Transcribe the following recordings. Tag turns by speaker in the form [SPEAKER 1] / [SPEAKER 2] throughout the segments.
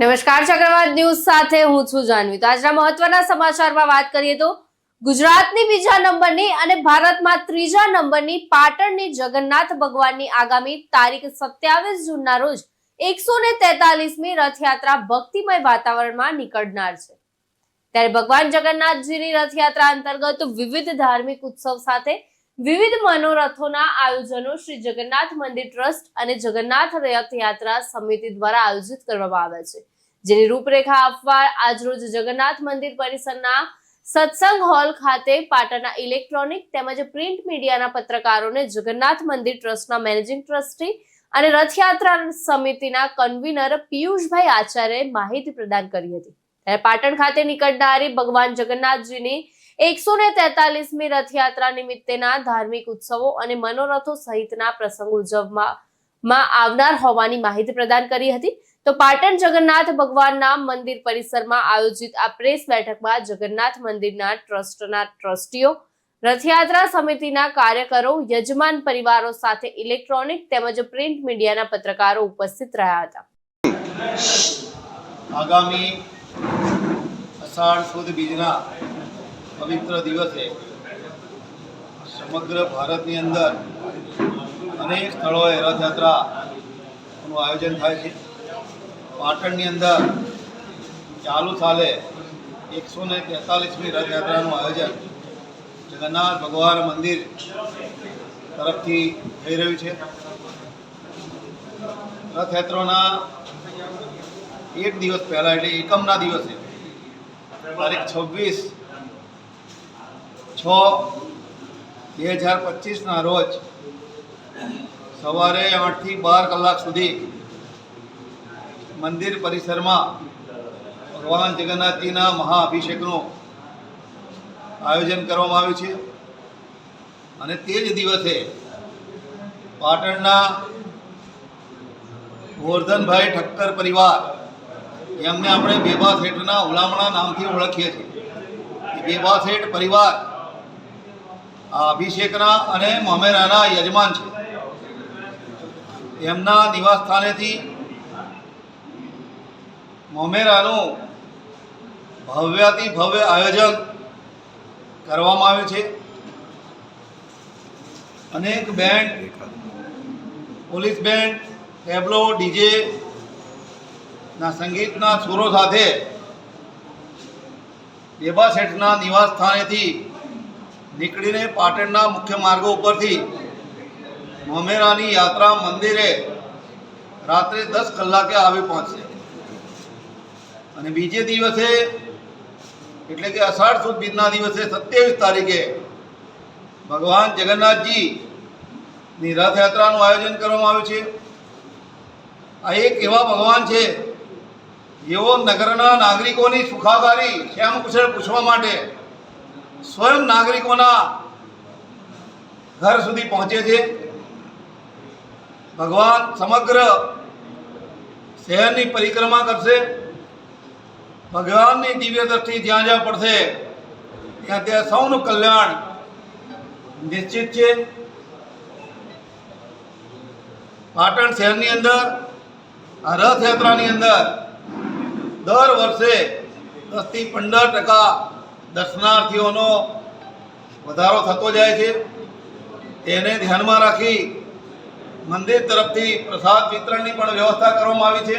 [SPEAKER 1] નમસ્કાર, ચક્રવાત ન્યૂઝ સાથે હું છું જાનવી. તો આજના મહત્વના સમાચારમાં વાત કરીએ તો ગુજરાતની બીજા નંબરની અને ભારતમાં ત્રીજા નંબરની પાટણની જગન્નાથ ભગવાનની આગામી તારીખ સત્યાવીસ જૂનના રોજ એકસો ને તેતાલીસમી રથયાત્રા ભક્તિમય વાતાવરણમાં નીકળનાર છે. ત્યારે ભગવાન જગન્નાથજીની રથયાત્રા અંતર્ગત વિવિધ ધાર્મિક ઉત્સવ સાથે વિવિધ મનોરથોના આયોજનો શ્રી જગન્નાથ મંદિર ટ્રસ્ટ અને જગન્નાથ રથયાત્રા સમિતિ દ્વારા આયોજિત કરવામાં આવે છે, જેની રૂપરેખા આપવા આજરોજ જગન્નાથ મંદિર પરિસરના સત્સંગ હોલ ખાતે પાટણના ઇલેક્ટ્રોનિક તેમજ પ્રિન્ટ મીડિયાના પત્રકારોને જગન્નાથ મંદિર ટ્રસ્ટના મેનેજિંગ ટ્રસ્ટી અને રથયાત્રા સમિતિના કન્વીનર પિયુષભાઈ આચાર્યએ માહિતી પ્રદાન કરી હતી. ત્યારે પાટણ ખાતે નીકળનારી ભગવાન જગન્નાથજીની એકસો ને તેતાલીસમી રથયાત્રા નિમિત્તેના ધાર્મિક ઉત્સવો અને મનોરથો સહિતના પ્રસંગ ઉજવવામાં માં આવનાર હોવાની માહિતી પ્રદાન કરી હતી. તો પાટણ જગન્નાથ ભગવાનના મંદિર પરિસરમાં આયોજિત આ પ્રેસ બેઠકમાં જગન્નાથ મંદિરના ટ્રસ્ટના ટ્રસ્ટીઓ, રથયાત્રા સમિતિના કાર્યકરો, યજમાન પરિવારો સાથે ઇલેક્ટ્રોનિક તેમજ પ્રિન્ટ મીડિયાના પત્રકારો ઉપસ્થિત રહ્યા હતા.
[SPEAKER 2] આગામી અષાઢ સુદ બીજના પવિત્ર દિવસે સમગ્ર ભારતની અંદર અનેક સ્થળોએ રથયાત્રાનું આયોજન થાય છે. પાટણની અંદર ચાલુ સાલે એકસો ને તેતાલીસમી રથયાત્રાનું આયોજન જગન્નાથ ભગવાન મંદિર તરફથી થઈ રહ્યું છે. રથયાત્રાના એક દિવસ પહેલાં એટલે એકમના દિવસે તારીખ છવ્વીસ છ, બે હજાર પચીસના રોજ સવારે આઠથી બાર કલાક સુધી મંદિર પરિસરમાં ભગવાન જગન્નાથજીના મહાઅભિષેકનું આયોજન કરવામાં આવ્યું છે. અને તે જ દિવસે પાટણના ગોરધનભાઈ ઠક્કર પરિવાર એમને આપણે બેબા શેઠના ઉલામણા નામથી ઓળખીએ છીએ. બેબા શેઠ પરિવાર અભિષેકના અને મોમેરાના યજમાન છે. એમના નિવાસ સ્થાનેથી મોમેરાનું ભવ્યાતિ ભવ્ય આયોજન કરવામાં આવ્યું છે. અનેક band police band tableau DJ ના સંગીતના સુરો સાથે બેબા શેઠના નિવાસ સ્થાનેથી નીકળીને પાટણના મુખ્ય માર્ગો ઉપરથી મોમેરાની યાત્રા મંદિરે રાત્રે દસ કલાકે આવી પહોંચશે. અને બીજે દિવસે એટલે કે અષાઢ સુદ બીજના દિવસે સત્યાવીસ તારીખે ભગવાન જગન્નાથજીની રથયાત્રાનું આયોજન કરવામાં આવ્યું છે. આ એક એવા ભગવાન છે, જેઓ નગરના નાગરિકોની સુખાકારી શ્યામ કુશળ પૂછવા માટે સ્વયં નાગરિકોના ઘર સુધી પહોંચે છે. ભગવાન સમગ્ર શહેરની પરિક્રમા કરશે. ભગવાનની દિવ્ય દ્રષ્ટિ જ્યાં જ્યાં પડશે, ત્યાં ત્યાં સૌનું કલ્યાણ નિશ્ચિત છે. પાટણ શહેરની અંદર, આ રથયાત્રાની અંદર દર વર્ષે દસથી પંદર ટકા દર્શનાર્થીઓનો વધારો થતો જાય છે. તેને ધ્યાનમાં રાખી મંદિર તરફથી પ્રસાદ વિતરણની પણ વ્યવસ્થા કરવામાં આવી છે.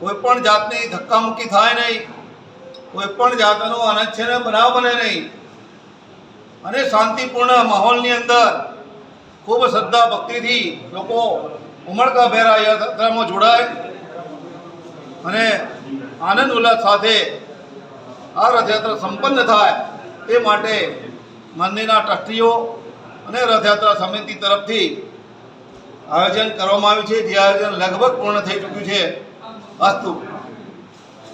[SPEAKER 2] કોઈ પણ જાતની ધક્કામુક્કી થાય નહીં. કોઈ પણ જાતનો અનચ્છેદ બનાવ બને નહીં. અને શાંતિપૂર્ણ માહોલની અંદર ખૂબ શ્રદ્ધા ભક્તિથી લોકો ઉમળકા ભેરા યાત્રામાં જોડાય અને આનંદ ઉલ્લાસ સાથે આ રથયાત્રા સંપન્ન થાય તે માટે મંદિરના ટ્રસ્ટીઓ અને રથયાત્રા સમિતિ તરફથી આયોજન કરવામાં આવ્યું છે. જે આયોજન લગભગ પૂર્ણ થઈ ચૂક્યું છે. અસ્તુ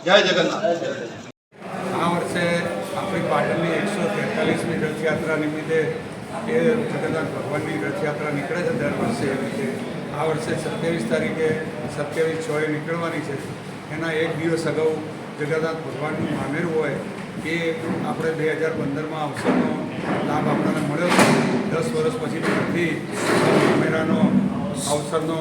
[SPEAKER 2] જય જગન્નાથ.
[SPEAKER 3] આ વર્ષે આપણી પાટણની એકસો તેતાલીસમી રથયાત્રા નિમિત્તે એ જગન્નાથ ભગવાનની રથયાત્રા નીકળે છે દર વર્ષે એ રીતે. આ વર્ષે સત્યાવીસ તારીખે સત્યાવીસ છએ નીકળવાની છે. એના એક દિવસ અગાઉ જગન્નાથ ભગવાનનું મામેરું હોય એ આપણે બે હજાર પંદરમાં અવસરનો લાભ આપણને મળ્યો છે. દસ વર્ષ પછી ફરીથી મામેરાનો અવસરનો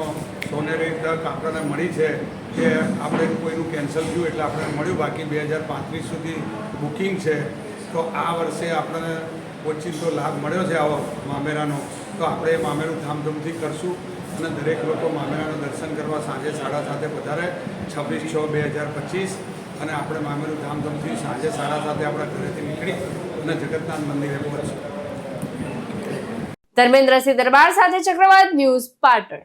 [SPEAKER 3] સોનેરી તક આપણને મળી છે કે આપણે કોઈનું કેન્સલ થયું એટલે આપણને મળ્યું. બાકી બે હજાર પાંત્રીસ સુધી બુકિંગ છે. તો આ વર્ષે આપણને ઓચિંતો લાભ મળ્યો છે આવો મામેરાનો. તો આપણે એ મામેરું ધામધૂમથી કરશું અને દરેક લોકો મામેરાનું દર્શન કરવા સાંજે સાડા સાતે વધારે છવ્વીસ છ બે હજાર પચીસ. અને આપણે મામેરું ધામધૂમથી સાંજે સાડા સાતે આપણા ઘરેથી નીકળી અને જગતનાથ મંદિરે પહોંચ્યું
[SPEAKER 1] ધર્મેન્દ્રસિંહ દરબાર સાથે ચક્રવાત ન્યૂઝ પાટણ.